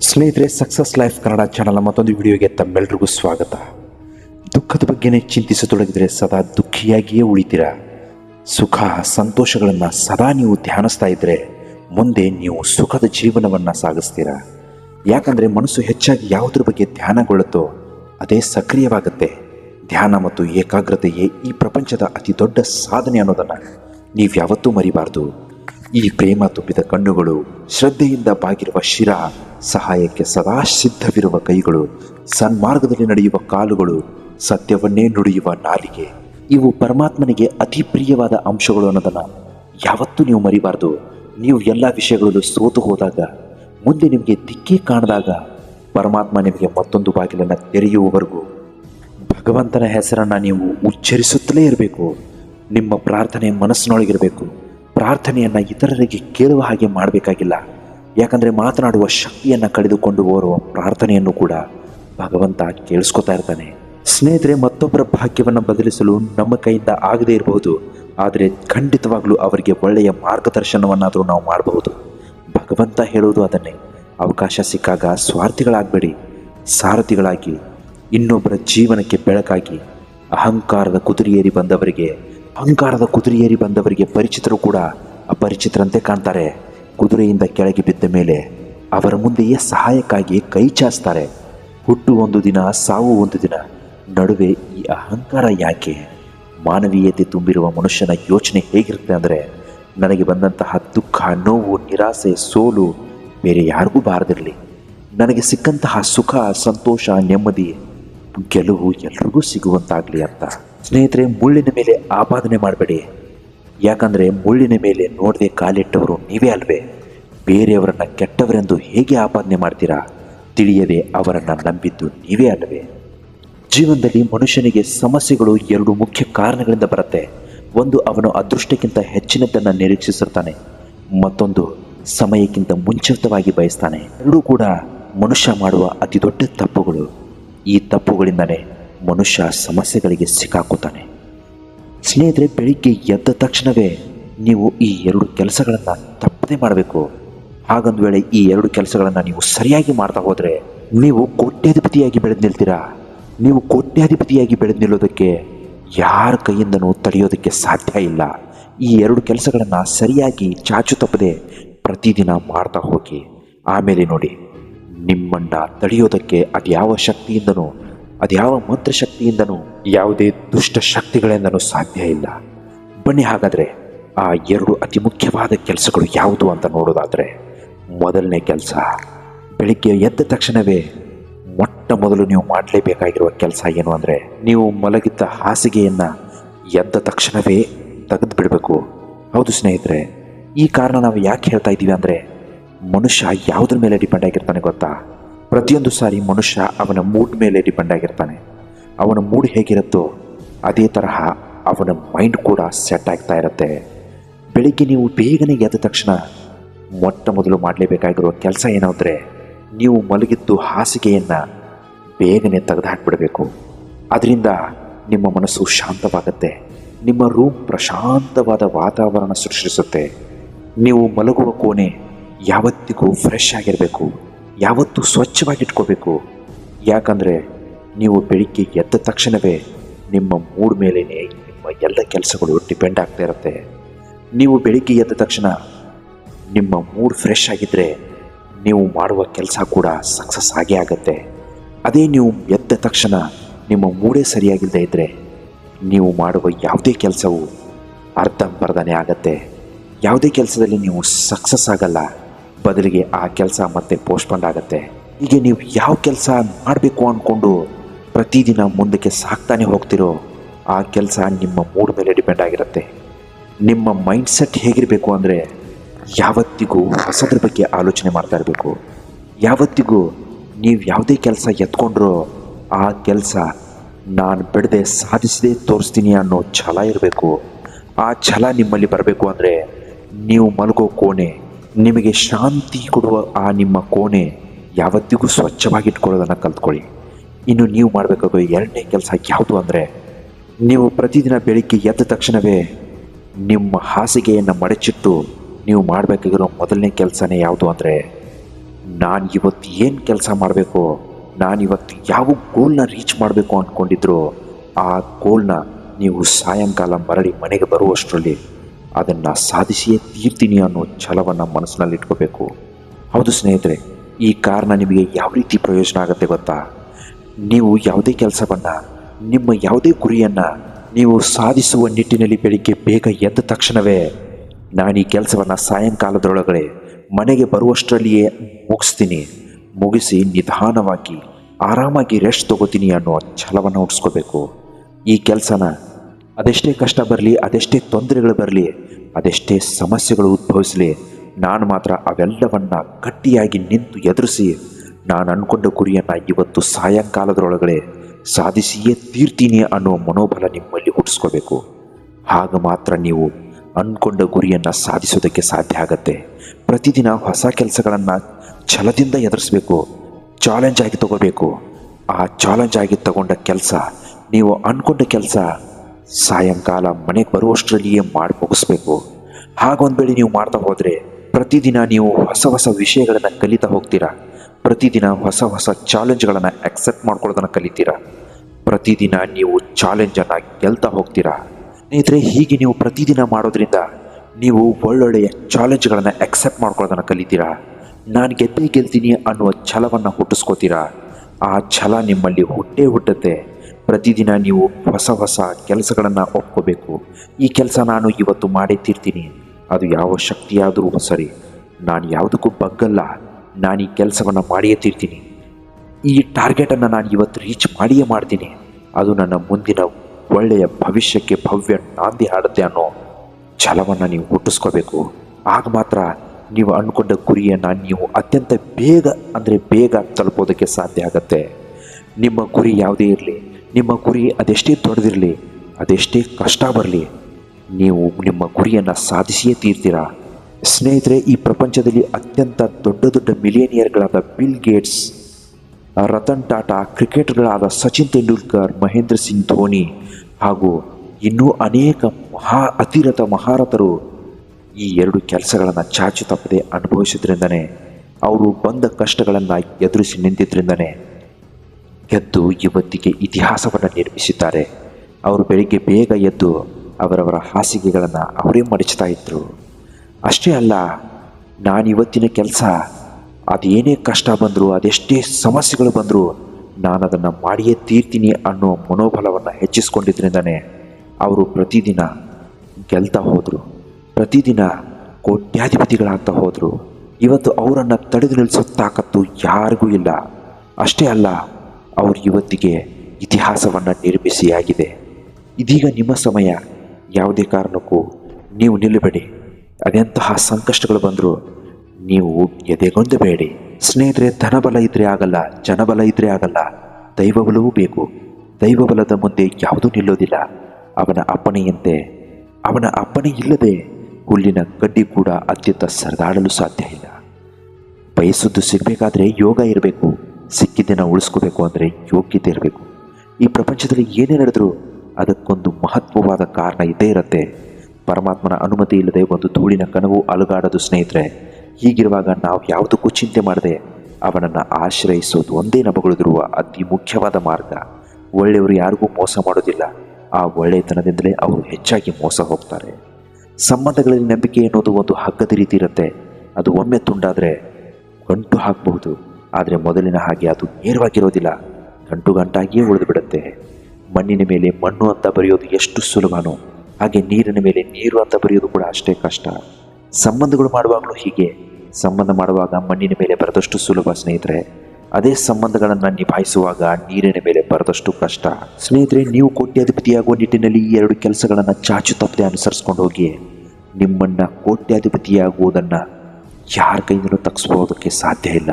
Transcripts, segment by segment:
ಸ್ನೇಹಿತರೆ success life Kannada channel ಮತ್ತೊಂದು ವಿಡಿಯೋಗೆ ತಮ್ಮೆಲ್ಲರಿಗೂ ಸ್ವಾಗತ. ದುಃಖದ ಬಗ್ಗೆನೇ ಚಿಂತಿಸತೊಡಗಿದರೆ ಸದಾ ದುಃಖಿಯಾಗಿಯೇ ಉಳಿತೀರ? ಸುಖ, ಸಂತೋಷಗಳನ್ನು ಸದಾ ನೀವು ಧ್ಯಾನಿಸ್ತಾ ಇದ್ದರೆ ಮುಂದೆ ನೀವು ಸುಖದ ಜೀವನವನ್ನು ಸಾಗಿಸ್ತೀರ? ಯಾಕಂದರೆ ಮನಸ್ಸು ಹೆಚ್ಚಾಗಿ ಯಾವುದ್ರ ಬಗ್ಗೆ ಧ್ಯಾನಗೊಳ್ಳುತ್ತೋ ಅದೇ ಸಕ್ರಿಯವಾಗುತ್ತೆ. ಧ್ಯಾನ ಮತ್ತು ಏಕಾಗ್ರತೆಯೇ ಈ ಪ್ರಪಂಚದ ಅತಿ ದೊಡ್ಡ ಸಾಧನೆ ಅನ್ನೋದನ್ನು ನೀವು ಯಾವತ್ತೂ ಮರಿಬಾರ್ದು. ಈ ಪ್ರೇಮ ತುಂಬಿದ ಕಣ್ಣುಗಳು, ಶ್ರದ್ಧೆಯಿಂದ ಬಾಗಿರುವ ಶಿರ, ಸಹಾಯಕ್ಕೆ ಸದಾ ಸಿದ್ಧವಿರುವ ಕೈಗಳು, ಸನ್ಮಾರ್ಗದಲ್ಲಿ ನಡೆಯುವ ಕಾಲುಗಳು, ಸತ್ಯವನ್ನೇ ನುಡಿಯುವ ನಾಲಿಗೆ. ಇವು ಪರಮಾತ್ಮನಿಗೆ ಅತಿ ಪ್ರಿಯವಾದ ಅಂಶಗಳು ಅನ್ನೋದನ್ನು ಯಾವತ್ತೂ ನೀವು ಮರಿಬಾರ್ದು. ನೀವು ಎಲ್ಲ ವಿಷಯಗಳಲ್ಲೂ ಸೋತು ಹೋದಾಗ, ಮುಂದೆ ನಿಮಗೆ ದಿಕ್ಕೇ ಕಾಣದಾಗ ಪರಮಾತ್ಮ ನಿಮಗೆ ಮತ್ತೊಂದು ಬಾಗಿಲನ್ನು ತೆರೆಯುವವರೆಗೂ ಭಗವಂತನ ಹೆಸರನ್ನು ನೀವು ಉಚ್ಚರಿಸುತ್ತಲೇ ಇರಬೇಕು. ನಿಮ್ಮ ಪ್ರಾರ್ಥನೆ ಮನಸ್ಸಿನೊಳಗಿರಬೇಕು. ಪ್ರಾರ್ಥನೆಯನ್ನು ಇತರರಿಗೆ ಕೇಳುವ ಹಾಗೆ ಮಾಡಬೇಕಾಗಿಲ್ಲ. ಯಾಕಂದರೆ ಮಾತನಾಡುವ ಶಕ್ತಿಯನ್ನು ಕಳೆದುಕೊಂಡು ಓರುವ ಪ್ರಾರ್ಥನೆಯನ್ನು ಕೂಡ ಭಗವಂತ ಕೇಳಿಸ್ಕೊತಾ ಇರ್ತಾನೆ. ಸ್ನೇಹಿತರೆ, ಮತ್ತೊಬ್ಬರ ಭಾಗ್ಯವನ್ನು ಬದಲಿಸಲು ನಮ್ಮ ಕೈಯಿಂದ ಆಗದೇ ಇರಬಹುದು. ಆದರೆ ಖಂಡಿತವಾಗಲೂ ಅವರಿಗೆ ಒಳ್ಳೆಯ ಮಾರ್ಗದರ್ಶನವನ್ನಾದರೂ ನಾವು ಮಾಡಬಹುದು. ಭಗವಂತ ಹೇಳುವುದು ಅದನ್ನೇ. ಅವಕಾಶ ಸಿಕ್ಕಾಗ ಸ್ವಾರ್ಥಿಗಳಾಗಬೇಡಿ. ಸಾರಥಿಗಳಾಗಿ, ಇನ್ನೊಬ್ಬರ ಜೀವನಕ್ಕೆ ಬೆಳಕಾಗಿ, ಅಹಂಕಾರದ ಕುದುರೆಯೇರಿ ಬಂದವರಿಗೆ ಅಹಂಕಾರದ ಕುದುರೆಯೇರಿ ಬಂದವರಿಗೆ ಪರಿಚಿತರು ಕೂಡ ಅಪರಿಚಿತರಂತೆ ಕಾಣ್ತಾರೆ. ಕುದುರೆಯಿಂದ ಕೆಳಗೆ ಬಿದ್ದ ಮೇಲೆ ಅವರ ಮುಂದೆಯೇ ಸಹಾಯಕ್ಕಾಗಿ ಕೈ ಚಾಚ್ತಾರೆ. ಹುಟ್ಟು ಒಂದು ದಿನ, ಸಾವು ಒಂದು ದಿನ. ನಡುವೆ ಈ ಅಹಂಕಾರ ಯಾಕೆ? ಮಾನವೀಯತೆ ತುಂಬಿರುವ ಮನುಷ್ಯನ ಯೋಚನೆ ಹೇಗಿರುತ್ತೆ ಅಂದರೆ, ನನಗೆ ಬಂದಂತಹ ದುಃಖ, ನೋವು, ನಿರಾಸೆ, ಸೋಲು ಬೇರೆ ಯಾರಿಗೂ ಬಾರದಿರಲಿ. ನನಗೆ ಸಿಕ್ಕಂತಹ ಸುಖ, ಸಂತೋಷ, ನೆಮ್ಮದಿ, ಗೆಲುವು ಎಲ್ರಿಗೂ ಸಿಗುವಂತಾಗಲಿ ಅಂತ. ಸ್ನೇಹಿತರೆ, ಮುಳ್ಳಿನ ಮೇಲೆ ಆಪಾದನೆ ಮಾಡಬೇಡಿ. ಯಾಕಂದರೆ ಮುಳ್ಳಿನ ಮೇಲೆ ನೋಡದೆ ಕಾಲಿಟ್ಟವರು ನೀವೇ ಅಲ್ವೇ. ಬೇರೆಯವರನ್ನು ಕೆಟ್ಟವರೆಂದು ಹೇಗೆ ಆಪಾದನೆ ಮಾಡ್ತೀರಾ? ತಿಳಿಯದೆ ಅವರನ್ನು ನಂಬಿದ್ದು ನೀವೇ ಅಲ್ವೇ. ಜೀವನದಲ್ಲಿ ಮನುಷ್ಯನಿಗೆ ಸಮಸ್ಯೆಗಳು ಎರಡು ಮುಖ್ಯ ಕಾರಣಗಳಿಂದ ಬರುತ್ತೆ. ಒಂದು ಅವನು ಅದೃಷ್ಟಕ್ಕಿಂತ ಹೆಚ್ಚಿನದನ್ನು ನಿರೀಕ್ಷಿಸಿರ್ತಾನೆ. ಮತ್ತೊಂದು ಸಮಯಕ್ಕಿಂತ ಮುಂಚಿತವಾಗಿ ಬಯಸ್ತಾನೆ. ಎರಡೂ ಕೂಡ ಮನುಷ್ಯ ಮಾಡುವ ಅತಿ ದೊಡ್ಡ ತಪ್ಪುಗಳು. ಈ ತಪ್ಪುಗಳಿಂದಲೇ ಮನುಷ್ಯ ಸಮಸ್ಯೆಗಳಿಗೆ ಸಿಕ್ಕಾಕುತ್ತಾನೆ. ಸ್ನೇಹಿತರೆ, ಬೆಳಿಗ್ಗೆ ಎದ್ದ ತಕ್ಷಣವೇ ನೀವು ಈ ಎರಡು ಕೆಲಸಗಳನ್ನು ತಪ್ಪದೇ ಮಾಡಬೇಕು. ಹಾಗೊಂದು ವೇಳೆ ಈ ಎರಡು ಕೆಲಸಗಳನ್ನು ನೀವು ಸರಿಯಾಗಿ ಮಾಡ್ತಾ ಹೋದರೆ ನೀವು ಕೋಟ್ಯಾಧಿಪತಿಯಾಗಿ ಬೆಳೆದು ನಿಲ್ತೀರಾ? ನೀವು ಕೋಟ್ಯಾಧಿಪತಿಯಾಗಿ ಬೆಳೆದು ನಿಲ್ಲೋದಕ್ಕೆ ಯಾರ ಕೈಯಿಂದನೂ ತಡೆಯೋದಕ್ಕೆ ಸಾಧ್ಯ ಇಲ್ಲ. ಈ ಎರಡು ಕೆಲಸಗಳನ್ನು ಸರಿಯಾಗಿ ಚಾಚು ತಪ್ಪದೆ ಪ್ರತಿದಿನ ಮಾಡ್ತಾ ಹೋಗಿ. ಆಮೇಲೆ ನೋಡಿ, ನಿಮ್ಮನ್ನು ತಡೆಯೋದಕ್ಕೆ ಅದ್ಯಾವ ಶಕ್ತಿಯಿಂದನೂ ಅದ್ಯಾವ ಮಂತ್ರಶಕ್ತಿಯಿಂದನೂ ಯಾವುದೇ ದುಷ್ಟ ಶಕ್ತಿಗಳಿಂದನೂ ಸಾಧ್ಯ ಇಲ್ಲ. ಬನ್ನಿ ಹಾಗಾದರೆ ಆ ಎರಡು ಅತಿ ಮುಖ್ಯವಾದ ಕೆಲಸಗಳು ಯಾವುದು ಅಂತ ನೋಡೋದಾದರೆ ಮೊದಲನೇ ಕೆಲಸ. ಬೆಳಿಗ್ಗೆ ಎದ್ದ ತಕ್ಷಣವೇ ಮೊಟ್ಟ ಮೊದಲು ನೀವು ಮಾಡಲೇಬೇಕಾಗಿರುವ ಕೆಲಸ ಏನು ಅಂದರೆ ನೀವು ಮಲಗಿದ್ದ ಹಾಸಿಗೆಯನ್ನು ಎದ್ದ ತಕ್ಷಣವೇ ತೆಗೆದು ಬಿಡಬೇಕು ಹೌದು ಸ್ನೇಹಿತರೆ, ಈ ಕಾರಣ ನಾವು ಯಾಕೆ ಹೇಳ್ತಾ ಇದ್ದೀವಿ ಅಂದರೆ ಮನುಷ್ಯ ಯಾವುದ್ರ ಮೇಲೆ ಡಿಪೆಂಡ್ ಆಗಿರ್ತಾನೆ ಗೊತ್ತಾ? ಪ್ರತಿಯೊಂದು ಸಾರಿ ಮನುಷ್ಯ ಅವನ ಮೂಡ್ ಮೇಲೆ ಡಿಪೆಂಡ್ ಆಗಿರ್ತಾನೆ. ಅವನ ಮೂಡ್ ಹೇಗಿರುತ್ತೋ ಅದೇ ತರಹ ಅವನ ಮೈಂಡ್ ಕೂಡ ಸೆಟ್ ಆಗ್ತಾ ಇರುತ್ತೆ. ಬೆಳಿಗ್ಗೆ ನೀವು ಬೇಗನೆ ಎದ್ದ ತಕ್ಷಣ ಮೊಟ್ಟ ಮೊದಲು ಮಾಡಲೇಬೇಕಾಗಿರುವ ಕೆಲಸ ಏನಾದರೆ ನೀವು ಮಲಗಿದ್ದು ಹಾಸಿಗೆಯನ್ನು ಬೇಗನೆ ತೆಗೆದು ಹಾಕಿಬಿಡಬೇಕು ಅದರಿಂದ ನಿಮ್ಮ ಮನಸ್ಸು ಶಾಂತವಾಗುತ್ತೆ. ನಿಮ್ಮ ರೂಮ್ ಪ್ರಶಾಂತವಾದ ವಾತಾವರಣ ಸೃಷ್ಟಿಸುತ್ತೆ. ನೀವು ಮಲಗುವ ಕೋಣೆ ಯಾವತ್ತಿಗೂ ಫ್ರೆಶ್ ಆಗಿರಬೇಕು. ಯಾವತ್ತೂ ಸ್ವಚ್ಛವಾಗಿಟ್ಕೋಬೇಕು. ಯಾಕಂದರೆ ನೀವು ಬೆಳಿಗ್ಗೆ ಎದ್ದ ತಕ್ಷಣವೇ ನಿಮ್ಮ ಮೂಡ್ ಮೇಲೇ ನಿಮ್ಮ ಎಲ್ಲ ಕೆಲಸಗಳು ಡಿಪೆಂಡ್ ಆಗ್ತಾ ಇರುತ್ತೆ. ನೀವು ಬೆಳಿಗ್ಗೆ ಎದ್ದ ತಕ್ಷಣ ನಿಮ್ಮ ಮೂಡ್ ಫ್ರೆಶ್ ಆಗಿದ್ದರೆ ನೀವು ಮಾಡುವ ಕೆಲಸ ಕೂಡ ಸಕ್ಸಸ್ ಆಗೇ ಆಗುತ್ತೆ. ಅದೇ ನೀವು ಎದ್ದ ತಕ್ಷಣ ನಿಮ್ಮ ಮೂಡೇ ಸರಿಯಾಗಿಲ್ಲದೆ ಇದ್ದರೆ ನೀವು ಮಾಡುವ ಯಾವುದೇ ಕೆಲಸವು ಅರ್ಧಂಬರ್ಧನೇ ಆಗತ್ತೆ. ಯಾವುದೇ ಕೆಲಸದಲ್ಲಿ ನೀವು ಸಕ್ಸಸ್ ಆಗಲ್ಲ. ಬದಲಿಗೆ ಆ ಕೆಲಸ ಮತ್ತೆ ಪೋಸ್ಟ್ಪಂಡ್ ಆಗುತ್ತೆ. ಹೀಗೆ ನೀವು ಯಾವ ಕೆಲಸ ಮಾಡಬೇಕು ಅಂದ್ಕೊಂಡು ಪ್ರತಿದಿನ ಮುಂದಕ್ಕೆ ಸಾಕ್ತಾನೆ ಹೋಗ್ತಿರೋ, ಆ ಕೆಲಸ ನಿಮ್ಮ ಮೂಡ್ ಮೇಲೆ ಡಿಪೆಂಡ್ ಆಗಿರುತ್ತೆ. ನಿಮ್ಮ ಮೈಂಡ್ಸೆಟ್ ಹೇಗಿರಬೇಕು ಅಂದರೆ ಯಾವತ್ತಿಗೂ ಹೊಸದ್ರ ಬಗ್ಗೆ ಆಲೋಚನೆ ಮಾಡ್ತಾ ಇರಬೇಕು. ಯಾವತ್ತಿಗೂ ನೀವು ಯಾವುದೇ ಕೆಲಸ ಎತ್ಕೊಂಡ್ರೋ, ಆ ಕೆಲಸ ನಾನು ಬಿಡದೆ ಸಾಧಿಸದೆ ತೋರಿಸ್ತೀನಿ ಅನ್ನೋ ಛಲ ಇರಬೇಕು. ಆ ಛಲ ನಿಮ್ಮಲ್ಲಿ ಬರಬೇಕು ಅಂದರೆ ನೀವು ಮಲಗೋ ಕೋಣೆ ನಿಮಗೆ ಶಾಂತಿ ಕೊಡುವ ಆ ನಿಮ್ಮ ಕೋಣೆ ಯಾವತ್ತಿಗೂ ಸ್ವಚ್ಛವಾಗಿಟ್ಕೊಳ್ಳೋದನ್ನು ಕಲ್ತ್ಕೊಳ್ಳಿ. ಇನ್ನು ನೀವು ಮಾಡಬೇಕಾಗೋ ಎರಡನೇ ಕೆಲಸ ಯಾವುದು ಅಂದರೆ, ನೀವು ಪ್ರತಿದಿನ ಬೆಳಿಗ್ಗೆ ಎದ್ದ ತಕ್ಷಣವೇ ನಿಮ್ಮ ಹಾಸಿಗೆಯನ್ನು ಮಡಚಿಟ್ಟು ನೀವು ಮಾಡಬೇಕಾಗಿರೋ ಮೊದಲನೇ ಕೆಲಸನೇ ಯಾವುದು ಅಂದರೆ, ನಾನು ಇವತ್ತು ಏನು ಕೆಲಸ ಮಾಡಬೇಕು, ನಾನು ಇವತ್ತು ಯಾವ ಗೋಲ್ನ ರೀಚ್ ಮಾಡಬೇಕು ಅಂದ್ಕೊಂಡಿದ್ರು ಆ ಗೋಲ್ನ ನೀವು ಸಾಯಂಕಾಲ ಮರಳಿ ಮನೆಗೆ ಬರುವಷ್ಟರಲ್ಲಿ ಅದನ್ನು ಸಾಧಿಸಿಯೇ ತೀರ್ತೀನಿ ಅನ್ನೋ ಛಲವನ್ನು ಮನಸ್ಸಿನಲ್ಲಿ ಇಟ್ಕೋಬೇಕು ಹೌದು ಸ್ನೇಹಿತರೆ, ಈ ಕಾರಣ ನಿಮಗೆ ಯಾವ ರೀತಿ ಪ್ರಯೋಜನ ಆಗುತ್ತೆ ಗೊತ್ತಾ? ನೀವು ಯಾವುದೇ ಕೆಲಸವನ್ನು, ನಿಮ್ಮ ಯಾವುದೇ ಗುರಿಯನ್ನು ನೀವು ಸಾಧಿಸುವ ನಿಟ್ಟಿನಲ್ಲಿ ಬೆಳಿಗ್ಗೆ ಬೇಗ ಎದ್ದ ತಕ್ಷಣವೇ ನಾನು ಈ ಕೆಲಸವನ್ನು ಸಾಯಂಕಾಲದೊಳಗಡೆ ಮನೆಗೆ ಬರುವಷ್ಟರಲ್ಲಿಯೇ ಮುಗಿಸ್ತೀನಿ. ಮುಗಿಸಿ ನಿಧಾನವಾಗಿ ಆರಾಮಾಗಿ ರೆಸ್ಟ್ ತಗೋತೀನಿ ಅನ್ನೋ ಛಲವನ್ನು ಹುಡ್ಸ್ಕೋಬೇಕು ಈ ಕೆಲಸನ ಅದೆಷ್ಟೇ ಕಷ್ಟ ಬರಲಿ, ಅದೆಷ್ಟೇ ತೊಂದರೆಗಳು ಬರಲಿ, ಅದೆಷ್ಟೇ ಸಮಸ್ಯೆಗಳು ಉದ್ಭವಿಸಲಿ, ನಾನು ಮಾತ್ರ ಅವೆಲ್ಲವನ್ನು ಗಟ್ಟಿಯಾಗಿ ನಿಂತು ಎದುರಿಸಿ, ನಾನು ಅನ್ಕೊಂಡ ಗುರಿಯನ್ನು ಇವತ್ತು ಸಾಯಂಕಾಲದರೊಳಗಡೆ ಸಾಧಿಸಿಯೇ ತೀರ್ತೀನಿ ಅನ್ನೋ ಮನೋಬಲ ನಿಮ್ಮಲ್ಲಿ ಹುಟ್ಟಿಸ್ಕೋಬೇಕು. ಹಾಗ ಮಾತ್ರ ನೀವು ಅಂದ್ಕೊಂಡ ಗುರಿಯನ್ನು ಸಾಧಿಸೋದಕ್ಕೆ ಸಾಧ್ಯ ಆಗತ್ತೆ. ಪ್ರತಿದಿನ ಹೊಸ ಕೆಲಸಗಳನ್ನು ಛಲದಿಂದ ಎದುರಿಸಬೇಕು ಚಾಲೆಂಜ್ ಆಗಿ ತಗೋಬೇಕು. ಆ ಚಾಲೆಂಜ್ ಆಗಿ ತಗೊಂಡ ಕೆಲಸ, ನೀವು ಅಂದ್ಕೊಂಡ ಕೆಲಸ ಸಾಯಂಕಾಲ ಮನೆಗೆ ಬರುವಷ್ಟರಲ್ಲಿಯೇ ಮಾಡಿ ಮುಗಿಸ್ಬೇಕು. ಹಾಗೊಂದು ವೇಳೆ ನೀವು ಮಾಡ್ತಾ ಹೋದರೆ ಪ್ರತಿದಿನ ನೀವು ಹೊಸ ಹೊಸ ವಿಷಯಗಳನ್ನು ಕಲಿತಾ ಹೋಗ್ತೀರಾ? ಪ್ರತಿದಿನ ಹೊಸ ಹೊಸ ಚಾಲೆಂಜ್ಗಳನ್ನು ಅಕ್ಸೆಪ್ಟ್ ಮಾಡ್ಕೊಳ್ಳೋದನ್ನು ಕಲಿತೀರಾ? ಪ್ರತಿದಿನ ನೀವು ಚಾಲೆಂಜನ್ನು ಗೆಲ್ತಾ ಹೋಗ್ತೀರಾ? ಸ್ನೇಹಿತರೆ, ಹೀಗೆ ನೀವು ಪ್ರತಿದಿನ ಮಾಡೋದ್ರಿಂದ ನೀವು ಒಳ್ಳೊಳ್ಳೆಯ ಚಾಲೆಂಜ್ಗಳನ್ನು ಅಕ್ಸೆಪ್ಟ್ ಮಾಡ್ಕೊಳ್ಳೋದನ್ನು ಕಲಿತೀರಾ? ನಾನು ಗೆದ್ದೇ ಗೆಲ್ತೀನಿ ಅನ್ನುವ ಛಲವನ್ನು ಹುಟ್ಟಿಸ್ಕೋತೀರಾ? ಆ ಛಲ ನಿಮ್ಮಲ್ಲಿ ಹುಟ್ಟೇ ಹುಟ್ಟುತ್ತೆ. ಪ್ರತಿದಿನ ನೀವು ಹೊಸ ಹೊಸ ಕೆಲಸಗಳನ್ನು ಒಪ್ಕೋಬೇಕು. ಈ ಕೆಲಸ ನಾನು ಇವತ್ತು ಮಾಡೇ ತೀರ್ತೀನಿ ಅದು ಯಾವ ಶಕ್ತಿಯಾದರೂ ಸರಿ, ನಾನು ಯಾವುದಕ್ಕೂ ಬಗ್ಗಲ್ಲ. ನಾನು ಈ ಕೆಲಸವನ್ನು ಮಾಡಿಯೇ ತೀರ್ತೀನಿ ಈ ಟಾರ್ಗೆಟನ್ನು ನಾನು ಇವತ್ತು ರೀಚ್ ಮಾಡಿಯೇ ಮಾಡ್ತೀನಿ. ಅದು ನನ್ನ ಮುಂದಿನ ಒಳ್ಳೆಯ ಭವಿಷ್ಯಕ್ಕೆ ಭವ್ಯ ನಾಂದಿ ಹಾಡುತ್ತೆ ಅನ್ನೋ ಛಲವನ್ನು ನೀವು ಹುಟ್ಟಿಸ್ಕೋಬೇಕು. ಆಗ ಮಾತ್ರ ನೀವು ಅಂದ್ಕೊಂಡ ಗುರಿಯನ್ನು ನೀವು ಅತ್ಯಂತ ಬೇಗ, ಅಂದರೆ ಬೇಗ ತಲುಪೋದಕ್ಕೆ ಸಾಧ್ಯ ಆಗುತ್ತೆ. ನಿಮ್ಮ ಗುರಿ ಯಾವುದೇ ಇರಲಿ ನಿಮ್ಮ ಗುರಿ ಅದೆಷ್ಟೇ ದೊಡ್ಡದಿರಲಿ, ಅದೆಷ್ಟೇ ಕಷ್ಟ ಬರಲಿ, ನೀವು ನಿಮ್ಮ ಗುರಿಯನ್ನು ಸಾಧಿಸಿಯೇ ತೀರ್ತೀರಾ? ಸ್ನೇಹಿತರೆ, ಈ ಪ್ರಪಂಚದಲ್ಲಿ ಅತ್ಯಂತ ದೊಡ್ಡ ದೊಡ್ಡ ಮಿಲಿಯನಿಯರ್ಗಳಾದ ಬಿಲ್ ಗೇಟ್ಸ್ ರತನ್ ಟಾಟಾ, ಕ್ರಿಕೆಟರ್ಗಳಾದ ಸಚಿನ್ ತೆಂಡೂಲ್ಕರ್, ಮಹೇಂದ್ರ ಸಿಂಗ್ ಧೋನಿ ಹಾಗೂ ಇನ್ನೂ ಅನೇಕ ಮಹಾ ಅತಿರಥ ಮಹಾರಥರು ಈ ಎರಡು ಕೆಲಸಗಳನ್ನು ಚಾಚು ತಪ್ಪದೆ ಅನುಭವಿಸಿದ್ರಿಂದನೇ, ಅವರು ಬಂದ ಕಷ್ಟಗಳನ್ನು ಎದುರಿಸಿ ನಿಂತಿದ್ರಿಂದನೇ ಗೆದ್ದು ಇವತ್ತಿಗೆ ಇತಿಹಾಸವನ್ನು ನಿರ್ಮಿಸಿದ್ದಾರೆ. ಅವರು ಬೆಳಿಗ್ಗೆ ಬೇಗ ಎದ್ದು ಅವರವರ ಹಾಸಿಗೆಗಳನ್ನು ಅವರೇ ಮಡಚ್ತಾ ಇದ್ದರು ಅಷ್ಟೇ ಅಲ್ಲ ನಾನು ಇವತ್ತಿನ ಕೆಲಸ, ಅದೇನೇ ಕಷ್ಟ ಬಂದರೂ, ಅದೆಷ್ಟೇ ಸಮಸ್ಯೆಗಳು ಬಂದರೂ ನಾನು ಅದನ್ನು ಮಾಡಿಯೇ ತೀರ್ತೀನಿ ಅನ್ನೋ ಮನೋಬಲವನ್ನು ಹೆಚ್ಚಿಸ್ಕೊಂಡಿದ್ರಿಂದನೇ ಅವರು ಪ್ರತಿದಿನ ಗೆಲ್ತಾ ಹೋದರು. ಪ್ರತಿದಿನ ಕೋಟ್ಯಾಧಿಪತಿಗಳಾಗ್ತಾ ಹೋದರು. ಇವತ್ತು ಅವರನ್ನು ತಡೆದು ನಿಲ್ಲಿಸೋ ತಾಕತ್ತು ಯಾರಿಗೂ ಇಲ್ಲ. ಅಷ್ಟೇ ಅಲ್ಲ ಅವರು ಇವತ್ತಿಗೆ ಇತಿಹಾಸವನ್ನು ನಿರ್ಮಿಸಿಯಾಗಿದೆ. ಇದೀಗ ನಿಮ್ಮ ಸಮಯ. ಯಾವುದೇ ಕಾರಣಕ್ಕೂ ನೀವು ನಿಲ್ಲಬೇಡಿ. ಅದೆಂತಹ ಸಂಕಷ್ಟಗಳು ಬಂದರೂ ನೀವು ಎದೆಗೊಂದಬೇಡಿ. ಸ್ನೇಹಿತರೆ, ಧನಬಲ ಇದ್ರೆ ಆಗಲ್ಲ, ಜನಬಲ ಇದ್ದರೆ ಆಗಲ್ಲ. ದೈವಬಲವೂ ಬೇಕು. ದೈವಬಲದ ಮುಂದೆ ಯಾವುದೂ ನಿಲ್ಲೋದಿಲ್ಲ. ಅವನ ಅಪ್ಪಣೆಯಂತೆ, ಅವನ ಅಪ್ಪಣೆ ಇಲ್ಲದೆ ಹುಲ್ಲಿನ ಕಡ್ಡಿ ಕೂಡ ಅತ್ಯಂತ ಸರದಾಡಲು ಸಾಧ್ಯ ಇಲ್ಲ. ಬಯಸಿದ್ದು ಸಿಗಬೇಕಾದ್ರೆ ಯೋಗ ಇರಬೇಕು. ಸಿಕ್ಕಿದ್ದನ್ನು ಉಳಿಸ್ಕೋಬೇಕು ಅಂದರೆ ಯೋಗ್ಯತೆ ಇರಬೇಕು. ಈ ಪ್ರಪಂಚದಲ್ಲಿ ಏನೇ ನಡೆದರೂ ಅದಕ್ಕೊಂದು ಮಹತ್ವವಾದ ಕಾರಣ ಇದ್ದೇ ಇರುತ್ತೆ. ಪರಮಾತ್ಮನ ಅನುಮತಿ ಇಲ್ಲದೆ ಒಂದು ಧೂಳಿನ ಕನವು ಅಲುಗಾಡೋದು ಸ್ನೇಹಿತರೆ, ಹೀಗಿರುವಾಗ ನಾವು ಯಾವುದಕ್ಕೂ ಚಿಂತೆ ಮಾಡದೆ ಅವನನ್ನು ಆಶ್ರಯಿಸೋದು ಒಂದೇ ನಮಗಳಿರುವ ಅತಿ ಮುಖ್ಯವಾದ ಮಾರ್ಗ. ಒಳ್ಳೆಯವರು ಯಾರಿಗೂ ಮೋಸ ಮಾಡೋದಿಲ್ಲ. ಆ ಒಳ್ಳೆಯತನದಿಂದಲೇ ಅವರು ಹೆಚ್ಚಾಗಿ ಮೋಸ ಹೋಗ್ತಾರೆ. ಸಂಬಂಧಗಳಲ್ಲಿ ನಂಬಿಕೆ ಅನ್ನೋದು ಒಂದು ಹಗ್ಗದ ರೀತಿ ಇರುತ್ತೆ. ಅದು ಒಮ್ಮೆ ತುಂಡಾದರೆ ಗಂಟು ಹಾಕಬಹುದು. ಆದರೆ ಮೊದಲಿನ ಹಾಗೆ ಅದು ನೇರವಾಗಿರೋದಿಲ್ಲ. ಗಂಟು ಗಂಟಾಗಿಯೇ ಉಳಿದು ಬಿಡುತ್ತೆ. ಮಣ್ಣಿನ ಮೇಲೆ ಮಣ್ಣು ಅಂತ ಬರೆಯೋದು ಎಷ್ಟು ಸುಲಭನೋ, ಹಾಗೆ ನೀರಿನ ಮೇಲೆ ನೀರು ಅಂತ ಬರೆಯೋದು ಕೂಡ ಅಷ್ಟೇ ಕಷ್ಟ. ಸಂಬಂಧಗಳು ಮಾಡುವಾಗಲೂ ಹೀಗೆ. ಸಂಬಂಧ ಮಾಡುವಾಗ ಮಣ್ಣಿನ ಮೇಲೆ ಬರೆದಷ್ಟು ಸುಲಭ ಸ್ನೇಹಿತರೆ. ಅದೇ ಸಂಬಂಧಗಳನ್ನು ನಿಭಾಯಿಸುವಾಗ ನೀರಿನ ಮೇಲೆ ಬರೆದಷ್ಟು ಕಷ್ಟ. ಸ್ನೇಹಿತರೆ, ನೀವು ಕೋಟ್ಯಾಧಿಪತಿಯಾಗುವ ನಿಟ್ಟಿನಲ್ಲಿ ಈ ಎರಡು ಕೆಲಸಗಳನ್ನು ಚಾಚು ತಪ್ಪದೆ ಅನುಸರಿಸ್ಕೊಂಡು ಹೋಗಿ. ನಿಮ್ಮನ್ನು ಕೋಟ್ಯಾಧಿಪತಿಯಾಗುವುದನ್ನು ಯಾರ ಕೈಯಿಂದಲೂ ತಗ್ಸ್ಬೋದಕ್ಕೆ ಸಾಧ್ಯ ಇಲ್ಲ.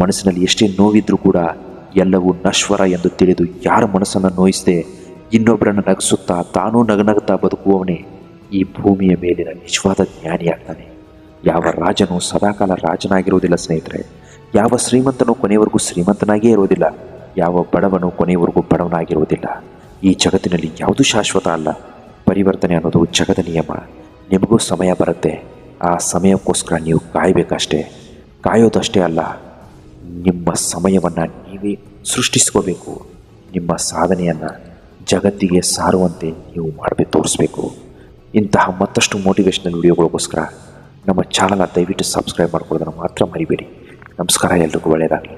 ಮನಸ್ಸಿನಲ್ಲಿ ಎಷ್ಟೇ ನೋವಿದ್ರೂ ಕೂಡ ಎಲ್ಲವೂ ನಶ್ವರ ಎಂದು ತಿಳಿದು ಯಾರ ಮನಸ್ಸನ್ನು ನೋಯಿಸದೆ ಇನ್ನೊಬ್ಬರನ್ನು ನಗಿಸುತ್ತಾ ತಾನೂ ನಗನಗುತ್ತಾ ಬದುಕುವವನೇ ಈ ಭೂಮಿಯ ಮೇಲಿನ ನಿಜವಾದ ಜ್ಞಾನಿಯಾಗ್ತಾನೆ. ಯಾವ ರಾಜನು ಸದಾಕಾಲ ರಾಜನಾಗಿರುವುದಿಲ್ಲ ಸ್ನೇಹಿತರೆ. ಯಾವ ಶ್ರೀಮಂತನು ಕೊನೆಯವರೆಗೂ ಶ್ರೀಮಂತನಾಗೇ ಇರುವುದಿಲ್ಲ. ಯಾವ ಬಡವನು ಕೊನೆಯವರೆಗೂ ಬಡವನಾಗಿರುವುದಿಲ್ಲ. ಈ ಜಗತ್ತಿನಲ್ಲಿ ಯಾವುದೂ ಶಾಶ್ವತ ಅಲ್ಲ. ಪರಿವರ್ತನೆ ಅನ್ನೋದು ಜಗದ ನಿಯಮ. ನಿಮಗೂ ಸಮಯ ಬರುತ್ತೆ. ಆ ಸಮಯಕ್ಕೋಸ್ಕರ ನೀವು ಕಾಯಬೇಕಷ್ಟೇ. ಕಾಯೋದಷ್ಟೇ ಅಲ್ಲ. ನಿಮ್ಮ ಸಮಯವನ್ನು ನೀವೇ ಸೃಷ್ಟಿಸ್ಕೋಬೇಕು. ನಿಮ್ಮ ಸಾಧನೆಯನ್ನು ಜಗತ್ತಿಗೆ ಸಾರುವಂತೆ ನೀವು ಮಾಡಬೇಕು ತೋರಿಸ್ಬೇಕು. ಇಂತಹ ಮತ್ತಷ್ಟು ಮೋಟಿವೇಶನಲ್ ವಿಡಿಯೋಗಳಿಗೋಸ್ಕರ ನಮ್ಮ ಚಾನಲ್ನ ದಯವಿಟ್ಟು ಸಬ್ಸ್ಕ್ರೈಬ್ ಮಾಡ್ಕೊಳ್ಳೋದನ್ನು ಮಾತ್ರ ಮರಿಬೇಡಿ. ನಮಸ್ಕಾರ, ಎಲ್ರಿಗೂ ಒಳ್ಳೆಯದಾಗಲಿ.